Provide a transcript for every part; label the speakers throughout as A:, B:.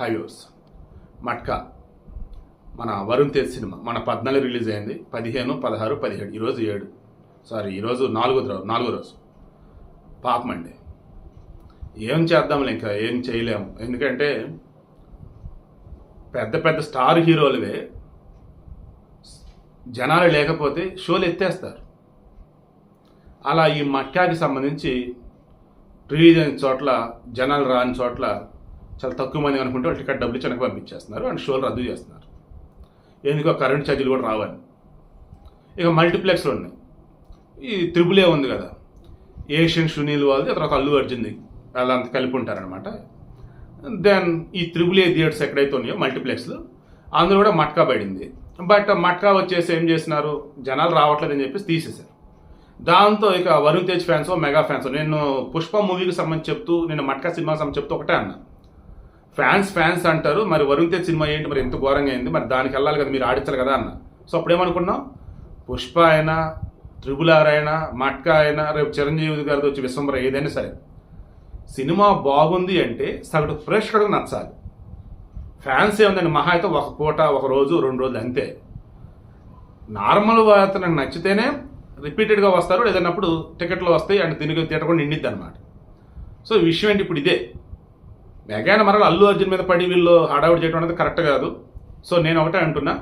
A: Highways matka మన Varun Tej cinema మన పద్నాలుగు రిలీజ్ అయింది. పదిహేను పదహారు పదిహేడు ఈరోజు ఏడు. సారీ ఈరోజు నాలుగో రోజు నాలుగో రోజు. పాపం అండి. ఏం చేద్దాంలే ఇంకా ఏం చేయలేము. ఎందుకంటే పెద్ద పెద్ద స్టార్ హీరోలవే జనాలు లేకపోతే షోలు ఎత్తేస్తారు. అలా ఈ మట్కాకి సంబంధించి రిలీజ్ అయిన చోట్ల జనాలు రాని చోట్ల చాలా తక్కువ మంది అనుకుంటే వాళ్ళు టికెట్ డబ్బులు వెనక్కి పంపించేస్తున్నారు అండ్ షోలు రద్దు చేస్తున్నారు. ఎందుకో కరెంట్ ఛార్జీలు కూడా రావని. ఇక మల్టీప్లెక్స్లు ఉన్నాయి. ఈ త్రిబులే ఉంది కదా. ఏషియన్ సునీల్ వాళ్ళది తర్వాత అల్లు అర్జున్ది వాళ్ళంతా కలిపి ఉంటారనమాట దెన్ ఈ త్రిబుల్ ఏ థియేటర్స్ ఎక్కడైతే ఉన్నాయో మల్టీప్లెక్స్లు అందులో కూడా మట్కా పడింది. బట్ మట్కా వచ్చేసి ఏం చేసినారు జనాలు రావట్లేదు అని చెప్పేసి తీసేశారు. దాంతో ఇక Varun Tej fans mega fans నేను పుష్ప మూవీకి సంబంధించి చెప్తూ నేను మట్కా సినిమాకి సంబంధించి చెప్తూ ఒకటే అన్నాను ఫ్యాన్స్ ఫ్యాన్స్ అంటారు. మరి వరుణ్ తేజ్ సినిమా ఏంటి? మరి ఎంత ఘోరంగా అయింది? మరి దానికి వెళ్ళాలి కదా మీరు ఆడించాలి కదా అన్న. సో అప్పుడేమనుకున్నాం? పుష్ప అయినా ట్రిపుల్ ఆర్ అయినా మట్కా అయినా రేపు చిరంజీవి గారితో వచ్చి విశ్వంబర ఏదైనా సరే. సినిమా బాగుంది అంటే సగటు ప్రేక్షకుడికి నచ్చాలి. ఫ్యాన్స్ ఏముందండి? మహా అయితే ఒక పూట ఒక రోజు రెండు రోజులు అంతే. నార్మల్ అతనికి నచ్చితేనే రిపీటెడ్గా వస్తారు. లేదన్నప్పుడు టికెట్లు వస్తాయి అండ్ దీనికి థియేటర్ కూడా నిండిద్ది అనమాట సో ఈ విషయం ఏంటి? ఇప్పుడు ఇదే. మెగాన మరల అల్లు అర్జున్ మీద పడి వీళ్ళు హడావుడి చేయడం అనేది కరెక్ట్ కాదు. సో నేను ఒకటే అంటున్నా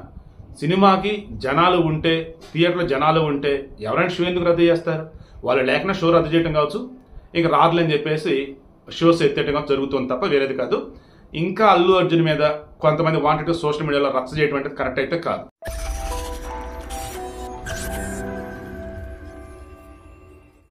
A: సినిమాకి జనాలు ఉంటే థియేటర్లో జనాలు ఉంటే ఎవరైనా షో ఎందుకు రద్దు చేస్తారు? వాళ్ళు లేకుండా షో రద్దు చేయడం కావచ్చు ఇంకా రాదులని చెప్పేసి షోస్ ఎత్తేయడం జరుగుతుంది తప్ప వేరేది కాదు. ఇంకా అల్లు అర్జున్ మీద కొంతమంది వాంటెడ్ సోషల్ మీడియాలో రచ్చ చేయడం అనేది కరెక్ట్ అయితే కాదు.